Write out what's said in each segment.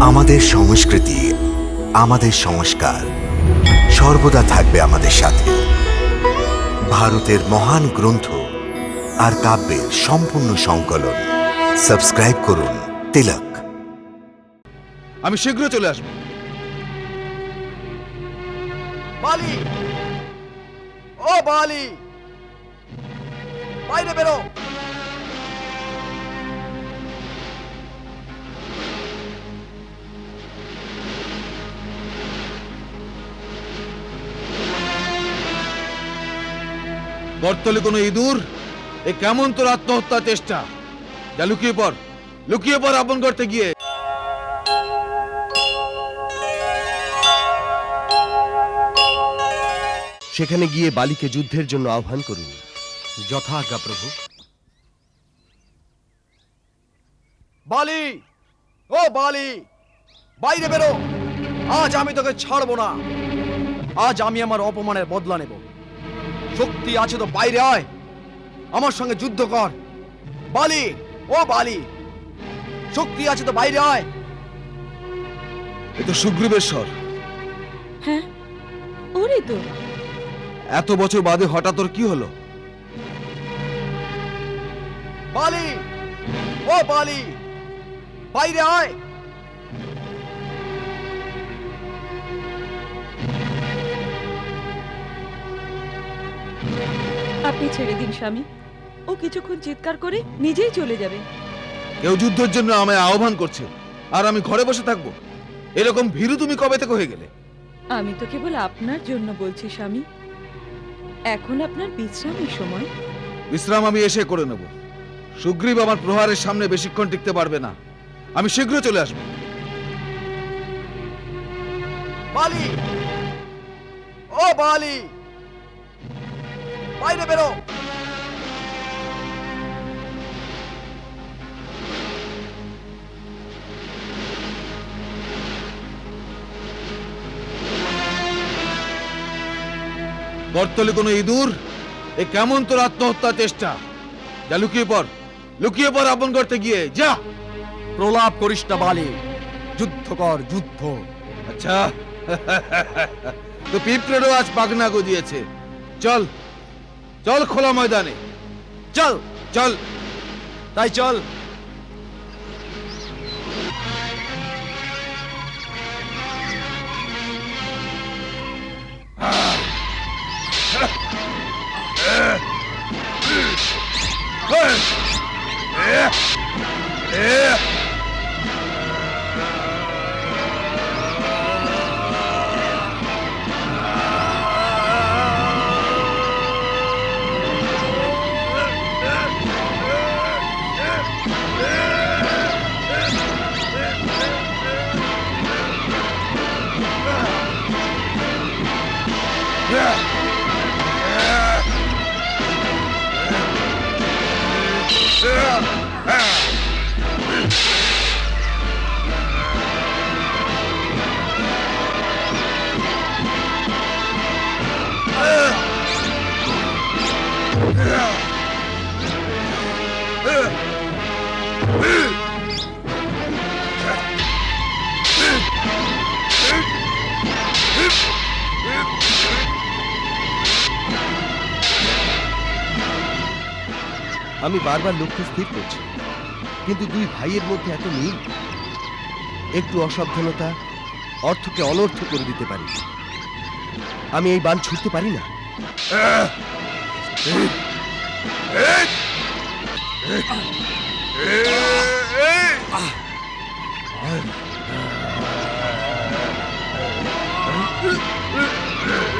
আমাদের সংস্কৃতি আমাদের সংস্কার সর্বদা থাকবে আমাদের সাথে। ভারতের মহান গ্রন্থ আর কাব্যের সম্পূর্ণ সংকলন। সাবস্ক্রাইব করুন তিলক। আমি শীঘ্র চলে আসব। বালি! ও বালি! বাইরে বেরো! বর্তলে কোনো ইঁদুর? এ কেমন তোর আত্মহত্যা চেষ্টা? যা লুকিয়ে পড়। লুকিয়ে পড় আপন করতে গিয়ে। সেখানে গিয়ে বালিকে যুদ্ধের জন্য আহ্বান করুন। যথাজ্ঞা প্রভু। বালি! ও বালি! বাইরে বেরো। আজ আমি তোকে ছাড়বো না। আজ আমি আমার অপমানের বদলা নেব। শক্তি আছে তো বাইরে আয়। আমার সঙ্গে যুদ্ধ কর। বালি ও বালি শক্তি আছে তো বাইরে আয়। এ তো সুগ্রীবের স্বর হ্যাঁ ওরে তো। এত বছর বাদে হঠাৎ তোর কি হলো? বালি ও বালি বাইরে আয়। আপনি ছেড়ে দিন স্বামী। ও কিছুক্ষণ চিৎকার করে নিজেই চলে যাবে। কেউ যুদ্ধের জন্য আমায় আহ্বান করছে আর আমি ঘরে বসে থাকব। এরকম ভীরু তুমি কবে থেকে হয়ে গেলে? আমি তো কেবল আপনার জন্য বলছি স্বামী। এখন আপনার বিশ্রামের সময়। বিশ্রাম আমি এসে করে নেব। সুগ্রীব আমার প্রহারের সামনে বেশিক্ষণ টিকতে পারবে না। আমি শীঘ্র চলে আসব। বালি! ও বালি! বাইরে বেরো। বর্তলে কোনো ইঁদুর? এ কেমন তোর আত্মহত্যা চেষ্টা? যা, লুকিয়ে পর লুকিয়ে পর আপন করতে গিয়ে। যা। প্রলাপ করিস না বালি। যুদ্ধ কর, যুদ্ধ। আচ্ছা। তো পিঁপড়েরও আজ পাগনা গজিয়েছে। চল। চল খোলা ময়দানে। চল। চল। তাই চল। বারবার লক্ষ্য স্থির করছে। কিন্তু দুই ভাইয়ের মধ্যে এত মিল? একটু অসাবধানতা, অর্থকে অনর্থ করে দিতে পারি। আমি এই বান ছুটতে পারি না। Ah!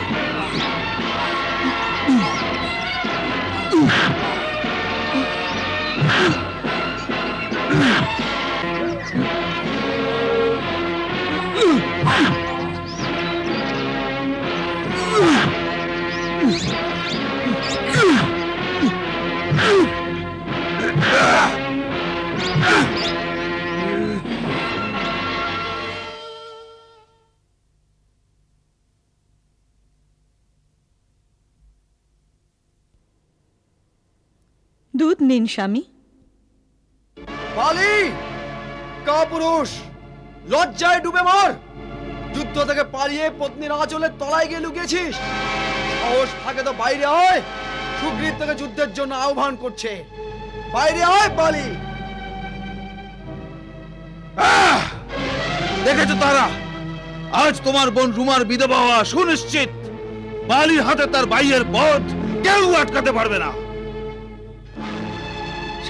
দুধ নিন স্বামী। বালি কাপুরুষ লজ্জায় ডুবে মর। যুদ্ধ থেকে পালিয়ে পত্নীর আঁচলের তলায় গিয়ে লুকিয়েছিস। সাহস থাকে তো বাইরে আয়। সুগ্রীব থেকে যুদ্ধের জন্য আহ্বান করছে। বাইরে বালি। দেখেছ তারা? আজ তোমার বোন রুমার বিধবা হওয়া সুনিশ্চিত। বালির হাতে তার ভাইয়ের বধ কেউ আটকাতে পারবে না।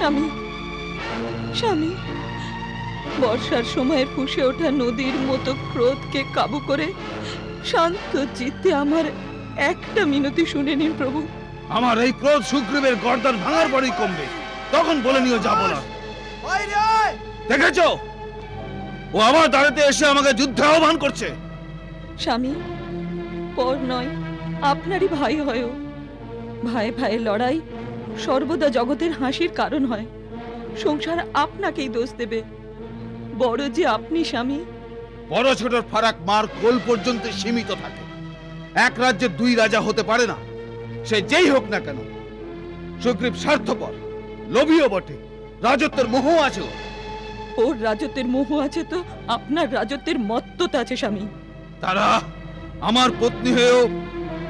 স্বামী স্বামী বর্ষার সময় ফুসে ওঠা নদীর মতো ক্রোধকে কাবু করে শান্ত চিত্তে আমার একটা মিনতি শুনে নিন প্রভু। আমার এই ক্রোধ সুগ্রীবের গর্দান ভাঙার পরেই কমবে। তখন বলে নিও যাব না। দেখেছ? ও আমার দাঁড়াতে এসে আমাকে যুদ্ধে আহ্বান করছে। স্বামী পর নয় আপনারই ভাই হয় ও। ভাই ভাইয়ের লড়াই সর্বদা জগতের হাসির কারণ হয়। সংসার আপনাকেই দোষ দেবে। বড় যে আপনি স্বামী। বড় ছোটর ফারাক মার কোল পর্যন্ত সীমিত থাকে। এক রাজ্যে দুই রাজা হতে পারে না। সে যেই হোক না কেন সুগ্রীব স্বার্থপর লোভীও বটে রাজত্বের মোহ আছে ওর। রাজত্বের মোহ আছে তো আপনার রাজত্বের মত্ততা আছে স্বামী। তারা আমার পত্নী হয়েও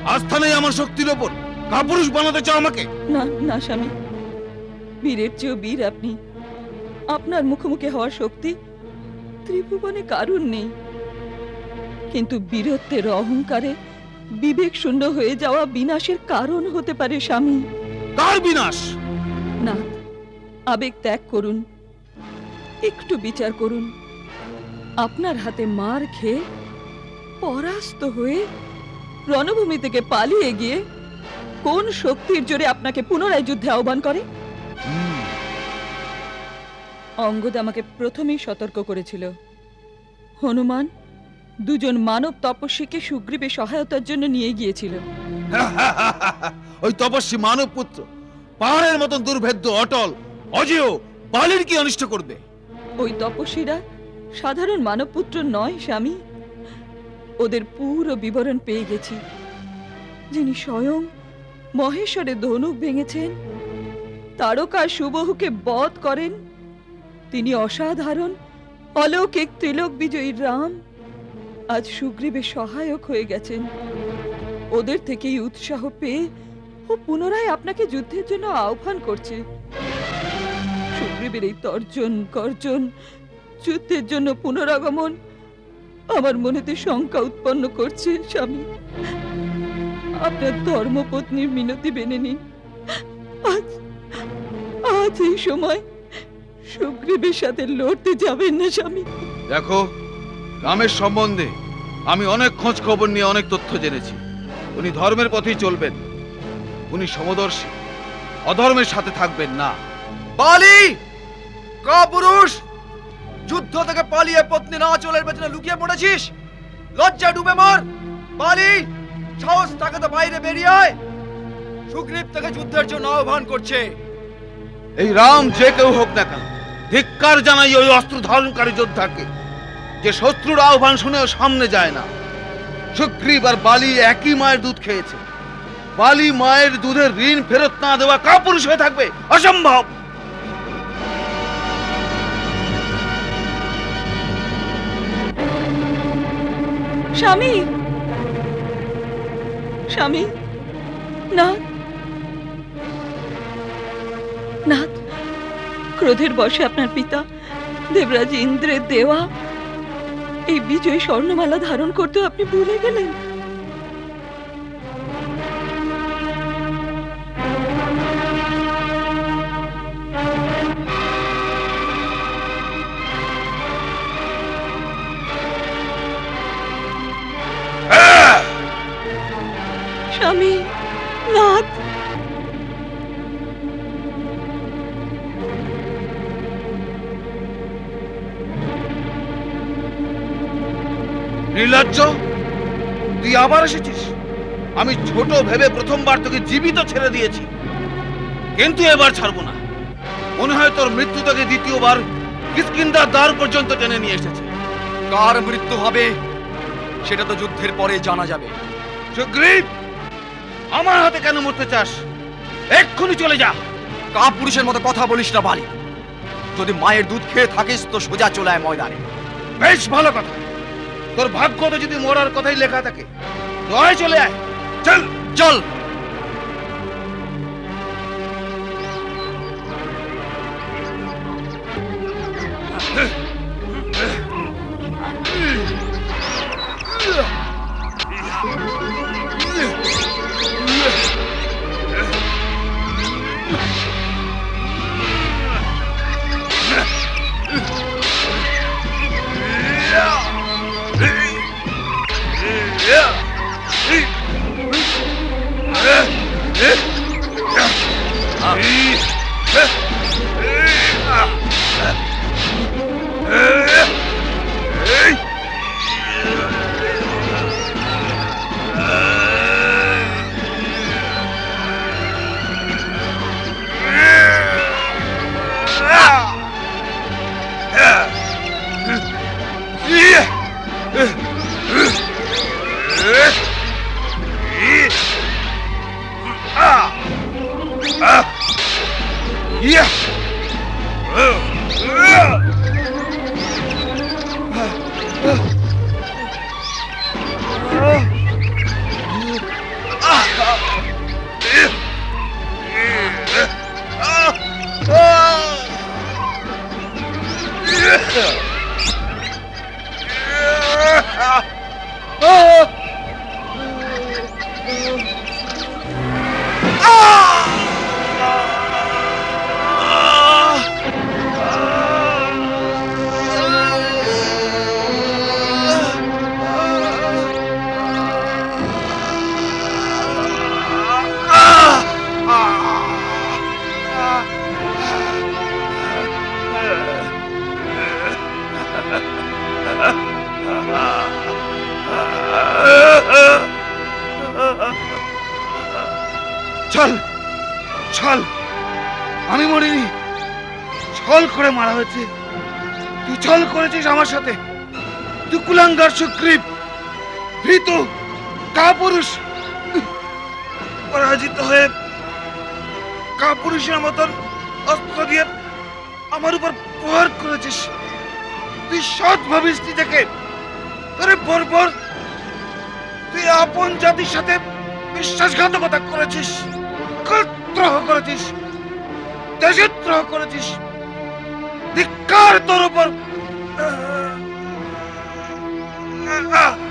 আস্থা নেই আমার শক্তির ওপর। কাপুরুষ বানাতে চাও আমাকে? না না স্বামী। বীরের চেয়েও বীর আপনি। আপনার মুখোমুখি হওয়ার শক্তি ত্রিভুবনে কারুর নেই। কিন্তু বীরত্বের অহংকারে বিবেক শূন্য হয়ে যাওয়া বিনাশের কারণ হতে পারে স্বামী। কার বিনাশ? না আবেগ ত্যাগ করুন। একটু বিচার করুন। আপনার হাতে মার খেয়ে পরাস্ত হয়ে রণভূমি থেকে পালিয়ে গিয়ে কোন শক্তির জোরে আপনাকে পুনরায় যুদ্ধে আহ্বান করে? অঙ্গদ আমাকে প্রথমেই সতর্ক করেছিল। হনুমান দুজন মানব তপস্বীকে সুগ্রীবে সহায়তার জন্য নিয়ে গিয়েছিল। ওই তপস্বী মানব পুত্র পাহাড়ের মতন দুর্ভেদ্য অটল অজেয় বালির কি অনিষ্ট করবে? ওই তপস্বীরা সাধারণ মানবপুত্র নয় স্বামী। ওদের পুরো বিবরণ পেয়ে গেছি। যিনি স্বয়ং মহেশ্বরের ধনুক ভেঙেছেন, তারকা সুবহুকে বধ করেন, তিনি অসাধারণ, অলৌকিক ত্রিলোক বিজয়ী রাম, আজ সুগ্রীবের সহায়ক হয়ে গেছেন। ওদের থেকেই উৎসাহ পেয়ে ও পুনরায় আপনাকে যুদ্ধের জন্য আহ্বান করছে। সুগ্রীবের এই তর্জন, গর্জন, যুদ্ধের জন্য পুনরাগমন আমার মনেতে শঙ্কা উৎপন্ন করছে, স্বামী। আপনার ধর্মপত্নীর মিনতি মেনে নিন। আজ আজ এই সময় সুগ্রীবের সাথে লড়তে যাবেন না, স্বামী। দেখো, রামের সম্বন্ধে আমি অনেক খোঁজ খবর নিয়ে অনেক তথ্য জেনেছি। উনি ধর্মের পথেই চলবেন। উনি সমদর্শী। অধর্মের সাথে থাকবেন না। বালি! কাপুরুষ! যুদ্ধ থেকে পালিয়ে পত্নীর আঁচলের পেছনে লুকিয়ে পড়েছিস? লজ্জা ডুবে মর! বালি! সাহস তাকে তো বাইরে বেরিয়ে আয়। সুগ্রীব তাকে যুদ্ধের জন্য আহ্বান করছে। এই রাম যে কেউ হোক না কেন ধিক্কার জানাই ওই অস্ত্র ধারণকারী যোদ্ধাকে। যে শত্রুর আহ্বান শুনেও সামনে যায় না। সুগ্রীব আর বালি একই মায়ের দুধ খেয়েছে। বালি মায়ের দুধের ঋণ ফেরত না দেওয়া কাপুরুষ হয়ে থাকবে অসম্ভব। স্বামী স্বামী, নাথ। নাথ, ক্রোধের বসে আপনার পিতা দেবরাজ ইন্দ্রের দেওয়া এই বিজয় স্বর্ণমালা ধারণ করতে আপনি ভুলে গেলেন? আবার এসেছিস? আমি ছোট ভেবে প্রথমবার তোকে জীবিত ছেড়ে দিয়েছি। কিন্তু এবার ছাড়বো না। মনে হয় তোর মৃত্যু তোকে দ্বিতীয়বার কিষ্কিন্দার দ্বার পর্যন্ত টেনে নিয়ে এসেছে। কার মৃত্যু হবে সেটা তো যুদ্ধের পরে জানা যাবে। সুগ্রীব আমার হাতে কেন মরতে চাস? এক্ষুনি চলে যা। কা পুরুষের মতো কথা বলিস না বালি। যদি মায়ের দুধ খেয়ে থাকিস তো সোজা চলে আয় ময়দানে। বেশ ভালো কথা। তোর ভাগ্য তো যদি মরার কথাই লেখা থাকে তো চলে আয়। চল। চল। Uh, পরাজিত হয়ে কাপুরুষের মতন অস্ত্র দিয়ে আমার উপর প্রহার করেছিস। তুই সৎ ভাবিস নিজেকে তোরে বর্বর তুই আপন জাতির সাথে বিশ্বাসঘাতকতা করেছিস দ্রোহ করেছিস, দেশদ্রোহ করেছিস। ধিক্কার তোর উপর। এসে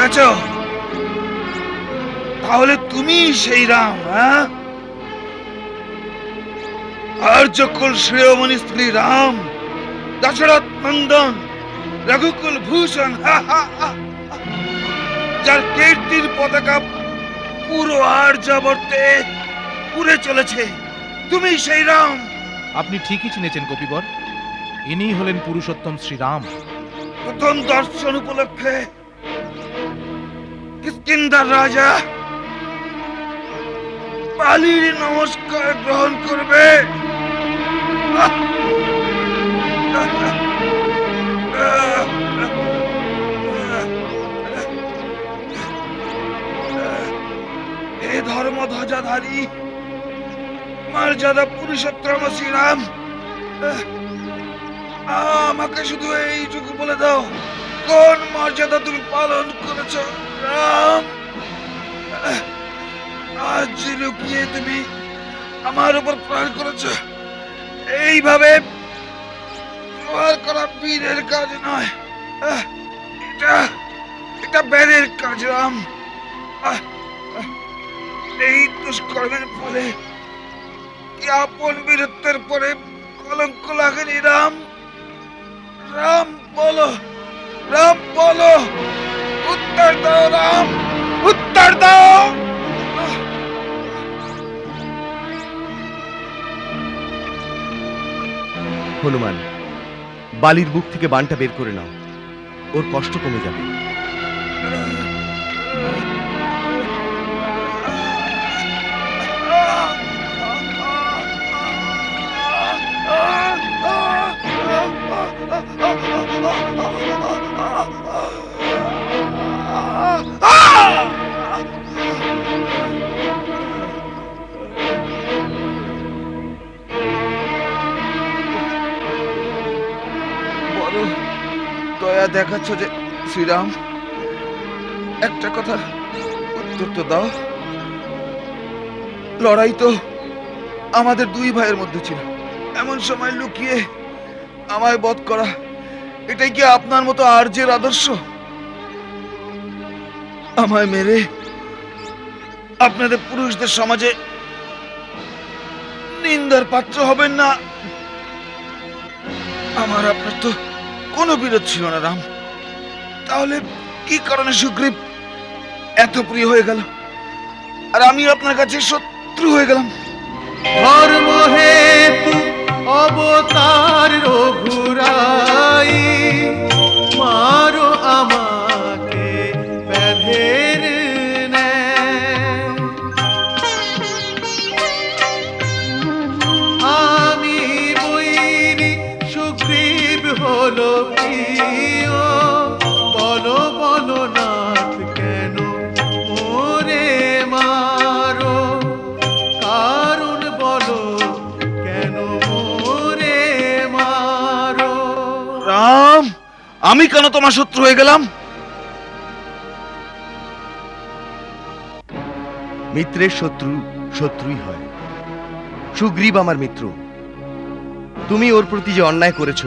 গেছো তাহলে তুমি সেই রাম হ্যাঁ? আর যখন শ্রেয়মণি স্ত্রী রাম দশরথ নন্দন রঘুকুল ভূষণ। যার কীর্তির পতাকা পুরো আর যাবর্তে উড়ে চলেছে তুমি সেই রাম। আপনি ঠিকই চিনেছেন কপিবর। ইনি হলেন পুরুষোত্তম শ্রীরাম। প্রথম দর্শন উপলক্ষে কিষ্কিন্দার রাজা বালির নমস্কার গ্রহণ করবে। হে ধর্ম ধ্বজাধারী মর্যাদা পুরুষোত্তম শ্রীরাম, আমাকে শুধু এইটুকু বলে দাও, কোন মর্যাদা তুমি পালন করেছ? আজ যে লুকিয়ে তুমি আমার উপর প্রহার করেছ, এইভাবে প্রহার করা বীরের কাজ নয়। এটা এটা বেদের কাজ, রাম। এই দুষ্কর্মের ফলে আপন বীরত্বের পরে কলঙ্ক লাগেনি, রাম? রাম, বলো রাম, বলো। উত্তর দাও রাম উত্তর দাও। হনুমান বালির বুক থেকে বানটা বের করে নাও। ওর কষ্ট কমে যাবে। বড় দয়া দেখাচ্ছ যে শ্রীরাম, একটা কথা উত্তর তো দাও। লড়াই তো আমাদের দুই ভাইয়ের মধ্যে ছিল। এমন সময় লুকিয়ে আমায় বধ করা, এটাই কি আপনার মতো আর্যের আদর্শ? আমায় মেরে আপনাদের পুরুষদের সমাজে নিন্দার পাত্র হবেন না। আমার আপনার তো কোনো বিরোধ ছিল না, রাম। তাহলে কি কারণে সুগ্রীব এত প্রিয় হয়ে গেল? আর আমি আপনার কাছে শত্রু হয়ে গেলাম। ধর্ম হেতু অবতার রঘুরাই, মারো আমাকে আমি কেন তোমার শত্রু হয়ে গেলাম? মিত্রের শত্রু শত্রুই হয়। সুগ্রীব আমার মিত্র, তুমি ওর প্রতি যে অন্যায় করেছ,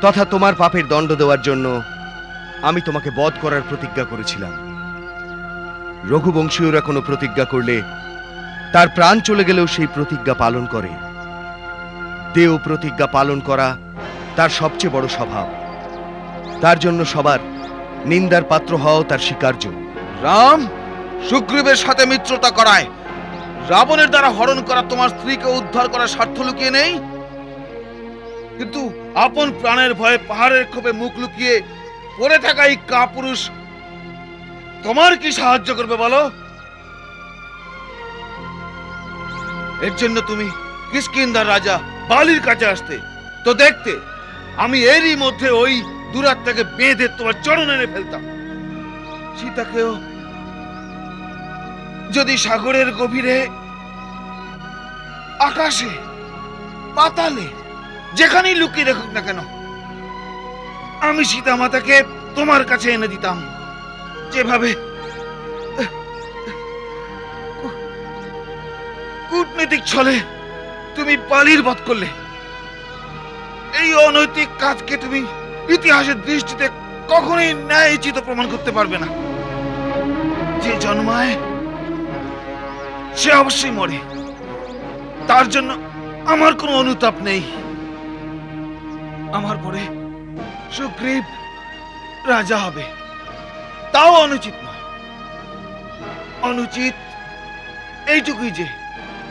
তথা তোমার পাপের দণ্ড দেওয়ার জন্য আমি তোমাকে বধ করার প্রতিজ্ঞা করেছিলাম। রঘুবংশীয়রা কোনো প্রতিজ্ঞা করলে তার প্রাণ চলে গেলেও সেই প্রতিজ্ঞা পালন করে। দেও প্রতিজ্ঞা পালন করা তার সবচেয়ে বড় স্বভাব। তার জন্য সবার নিন্দার পাত্র হওয়াও তার স্বীকার্য। রাম, সুগ্রীবের সাথে মিত্রতা করায়। রাবণের দ্বারা হরণ করা তোমার স্ত্রীকে উদ্ধার করার স্বার্থ লুকিয়ে নেই? কিন্তু আপন প্রাণের ভয়ে পাহাড়ের ক্ষোভে মুখ লুকিয়ে পড়ে থাকা এই কাপুরুষ তোমার কি সাহায্য করবে বলো? এর জন্য তুমি কিষ্কিন্দার রাজা বালির কাছে আসতে। তো দেখতে, আমি এরই মধ্যে ওই দুরাত্মাকে বেঁধে তোমার চরণ এনে ফেলতাম। সীতাকেও যদি সাগরের গভীরে, আকাশে, পাতালে, যেখানেই লুকিয়ে রাখুক না কেন, আমি সীতা মাতাকে তোমার কাছে এনে দিতাম। যেভাবে কূটনীতিক ছলে তুমি পালির বধ করলে, এই অনৈতিক কাজকে তুমি ইতিহাসের দৃষ্টিতে কখনোই ন্যায়চিত প্রমাণ করতে পারবে না। যে জন্মায়, সে অবশ্যই মরে। তার জন্য আমার কোনো অনুতাপ নেই। আমার পরে সুগ্রীব রাজা হবে। তাও অনুচিত নয়। অনুচিত এইটুকুই যে,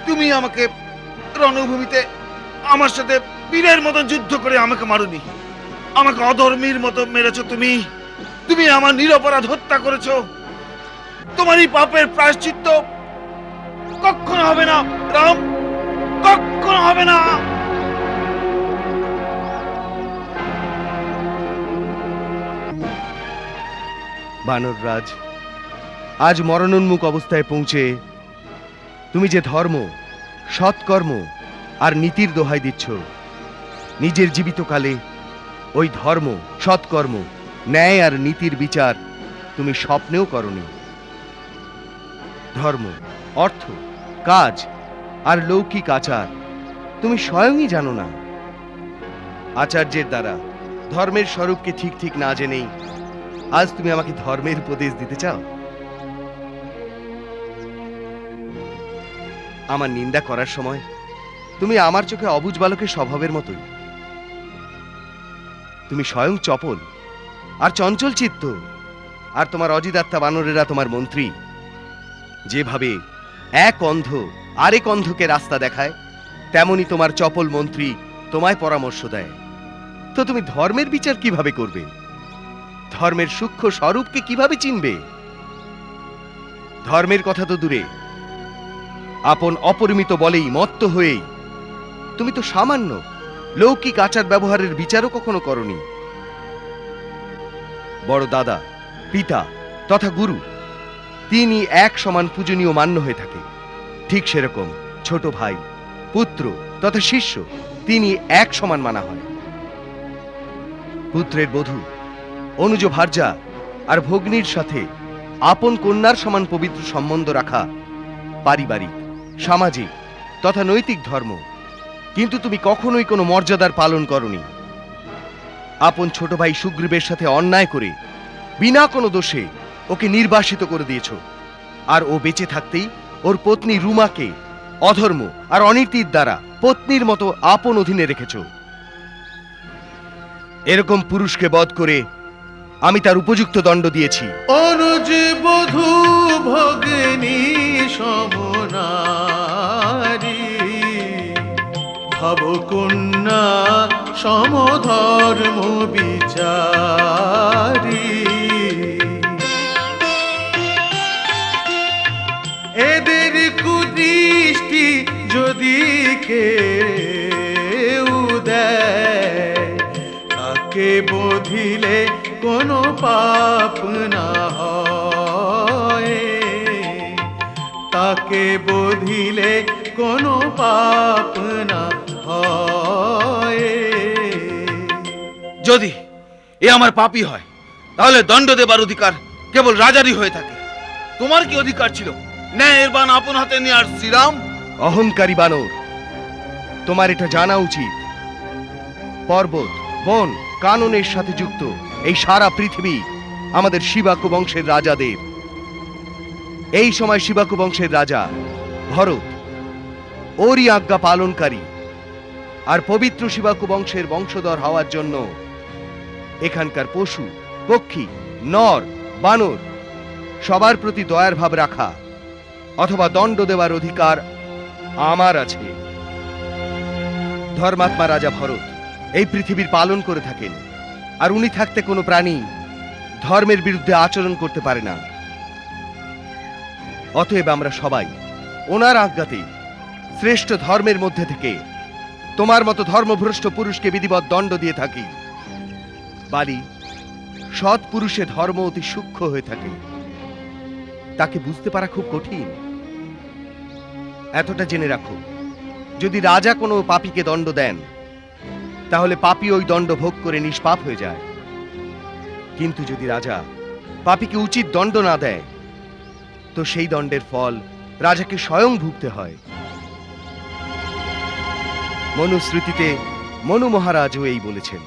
তুমি আমাকে রণভূমিতে আমার সাথে বীরের মতন যুদ্ধ করে আমাকে মারুনি। আমাকে অধর্মীর মতো মেরেছ তুমি। তুমি আমার নিরপরাধ হত্যা করেছ। তোমার এই পাপের প্রায়শ্চিত্ত কখনো হবে না, রাম। কখনো হবে না। বানররাজ আজ মরণোন্মুখ অবস্থায় পৌঁছে তুমি যে ধর্ম, সৎকর্ম আর নীতির দোহাই দিচ্ছ, নিজের জীবিতকালে ওই ধর্ম, সৎকর্ম, ন্যায় আর নীতির বিচার তুমি স্বপ্নেও করনি। ধর্ম, অর্থ, কাজ আর লৌকিক আচার তুমি স্বয়ংই জানো না। আচার্যের দ্বারা ধর্মের স্বরূপকে ঠিক ঠিক না জেনেই আজ তুমি আমাকে ধর্মের উপদেশ দিতে চাও? আমার নিন্দা করার সময় তুমি আমার চোখে অবুজ বালকের স্বভাবের মতোই। তুমি স্বয়ং চপল আর চঞ্চল চিত্ত, আর তোমার অজিদাত্মা বানরেরা তোমার মন্ত্রী। যেভাবে এক অন্ধ আরেক অন্ধকে রাস্তা দেখায়, তেমনি তোমার চপল মন্ত্রী তোমায় পরামর্শ দেয়। তো তুমি ধর্মের বিচার কীভাবে করবে? ধর্মের সূক্ষ্ম স্বরূপকে কীভাবে চিনবে? ধর্মের কথা তো দূরে। আপন অপরিমিত বলেই মত্ত হয়েই তুমি তো সামান্য লৌকিক আচার ব্যবহারের বিচারও কখনো করনি। বড় দাদা, পিতা তথা গুরু, তিনি এক সমান পূজনীয় মান্য হয়ে থাকে। ঠিক সেরকম ছোট ভাই, পুত্র তথা শিষ্য, তিনি এক সমান মানা হয়। পুত্রের বধূ, অনুজ ভার্যা আর ভগ্নীর সাথে আপন কন্যার সমান পবিত্র সম্বন্ধ রাখা পারিবারিক, সামাজিক তথা নৈতিক ধর্ম কিন্তু তুমি কখনোই কোনো মর্যাদার পালন করনি। আপন ছোট ভাই সুগ্রীবের সাথে অন্যায় করে বিনা কোনো দোষে ওকে নির্বাসিত করে দিয়েছ। আর ও বেঁচে থাকতেই ওর পত্নী রুমাকে অধর্ম আর অনীতির দ্বারা পত্নীর মতো আপন অধীনে রেখেছ। এরকম পুরুষকে বধ করে আমি তার উপযুক্ত দণ্ড দিয়েছি। অনুজ বধূ ভগিনী সমনারী। ভব কন্যা, সমধর্ম বিচারী। এদের কুদৃষ্টি যদি কেউ দেয়, তাকে বধিলে কোনো পাপ না হয়। তাকে বধিলে কোনো পাপ না হয়। যদি এ আমার পাপই হয় তাহলে দণ্ড দেবার অধিকার কেবল রাজারই হয়ে থাকে। তোমার কি অধিকার ছিল? ন্যায়ের বান আপন হাতে নেওয়ার শ্রীরাম? অহংকারী বানর তোমার এটা জানা উচিত। পর্বত বন কাননের সাথে যুক্ত এই সারা পৃথিবী আমাদের শিবাকু বংশের রাজাদের এই সময় শিবাকু বংশের রাজা ভরত ওরই আজ্ঞা পালনকারী আর পবিত্র শিবাকু বংশের বংশধর হওয়ার জন্য এখানকার পশু, পক্ষী, নর, বানর সবার প্রতি দয়ার ভাব রাখা অথবা দণ্ড দেওয়ার অধিকার আমার আছে। ধর্মাত্মা রাজা ভরত এই পৃথিবীর পালন করে থাকেন আর উনি থাকতে কোনো প্রাণী ধর্মের বিরুদ্ধে আচরণ করতে পারে না। অতএব আমরা সবাই ওনার আজ্ঞাতেই শ্রেষ্ঠ ধর্মের মধ্যে থেকে তোমার মতো ধর্মভ্রষ্ট পুরুষকে বিধিবৎ দণ্ড দিয়ে থাকি। বালি, সৎ পুরুষে ধর্ম অতি সূক্ষ্ম হয়ে থাকে। তাকে বুঝতে পারা খুব কঠিন। এতটা জেনে রাখো, যদি রাজা কোনো পাপীকে দণ্ড দেন, তাহলে পাপী ওই দণ্ড ভোগ করে নিষ্পাপ হয়ে যায়। কিন্তু যদি রাজা পাপীকে উচিত দণ্ড না দেয়, তো সেই দণ্ডের ফল রাজাকে স্বয়ং ভুগতে হয়। মনুস্মৃতিতে মনু মহারাজও এই বলেছেন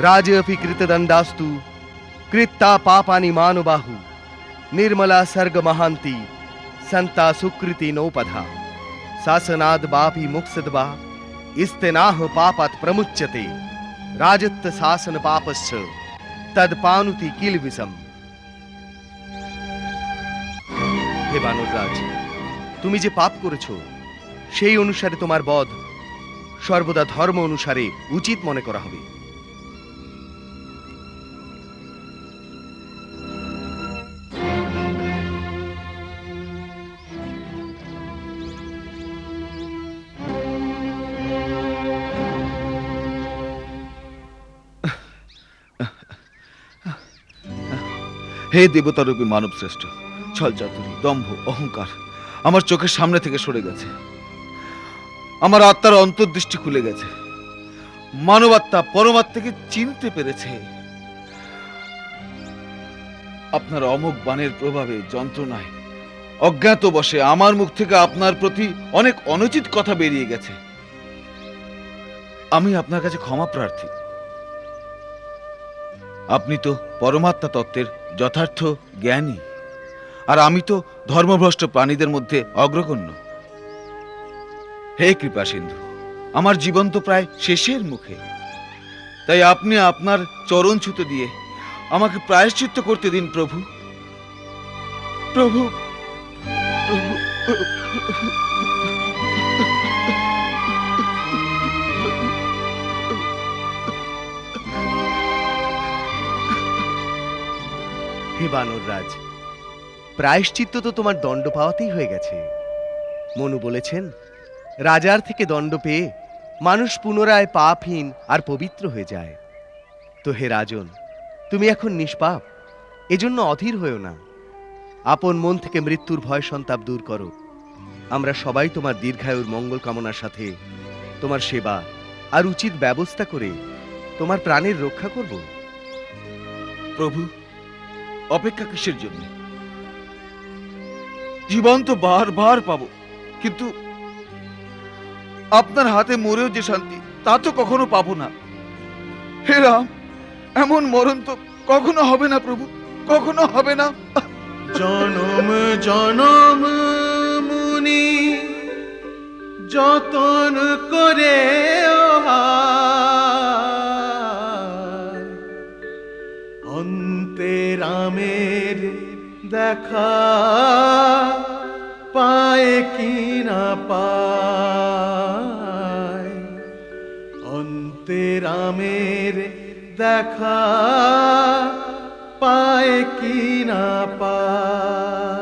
রাজপি কৃতদণ্ডাস্তু কৃত্তা পাপানি মানবাহু निर्मला सर्ग महांति संता सुकृति नौपधा शासनाद बापी मुक्सदबा इस्तेनाह पापात प्रमुच्यते राजत्व शासन पापश्च तद पानुति किल विषम হে বানররাজ তুমি যে পাপ করেছো সেই অনুসারে তোমার বধ সর্বদা ধর্ম অনুসারে উচিত মনে করা হবে। হে দেবতারূপী মানব শ্রেষ্ঠ ছল চাতুরি দম্ভ, অহংকার, আমার চোখের সামনে থেকে সরে গেছে। আমার আত্মার অন্তর্দৃষ্টি খুলে গেছে। মানবাত্মা পরমাত্মাকে চিনতে পেরেছে। আপনার অমোঘ বাণের প্রভাবে যন্ত্রণায় অজ্ঞাত বসে আমার মুখ থেকে আপনার প্রতি অনেক অনুচিত কথা বেরিয়ে গেছে। আমি আপনার কাছে ক্ষমা প্রার্থী। আপনি তো পরমাত্মা তত্ত্বের যথার্থ জ্ঞানী, আর আমি তো ধর্মভ্রষ্ট প্রাণীদের মধ্যে অগ্রগণ্য। হে কৃপা সিন্ধু, আমার জীবন তো প্রায় শেষের মুখে। তাই আপনি আপনার চরণ ছুতে দিয়ে আমাকে প্রায়শ্চিত্ত করতে দিন প্রভু। প্রভু প্রভু, হে বানর রাজ, প্রায়শ্চিত্ত তো তোমার দণ্ড পাওয়াতেই হয়ে গেছে। মনু বলেছেন রাজার থেকে দণ্ড পেয়ে মানুষ পুনরায় পাপহীন আর পবিত্র হয়ে যায়। তো হে রাজন, তুমি এখন নিষ্পাপ, এজন্য অধীর হয়েও না। আপন মন থেকে মৃত্যুর ভয় সন্তাপ দূর করো। আমরা সবাই তোমার দীর্ঘায়ুর মঙ্গল কামনার সাথে তোমার সেবা আর উচিত ব্যবস্থা করে তোমার প্রাণের রক্ষা করব। প্রভু, অপেক্ষা কিসের জন্য? জীবন তো বারবার পাবো, কিন্তু আপনার হাতে মরেও যে শান্তি, তা তো কখনো পাবো না। হে রাম, এমন মরণ তো কখনো হবে না প্রভু, কখনো হবে না। জনম জনম মুনি, যতন করে অন্তে রামের দেখা পায় কি না পায়। অন্তে রামের দেখা পায় কি না পায়?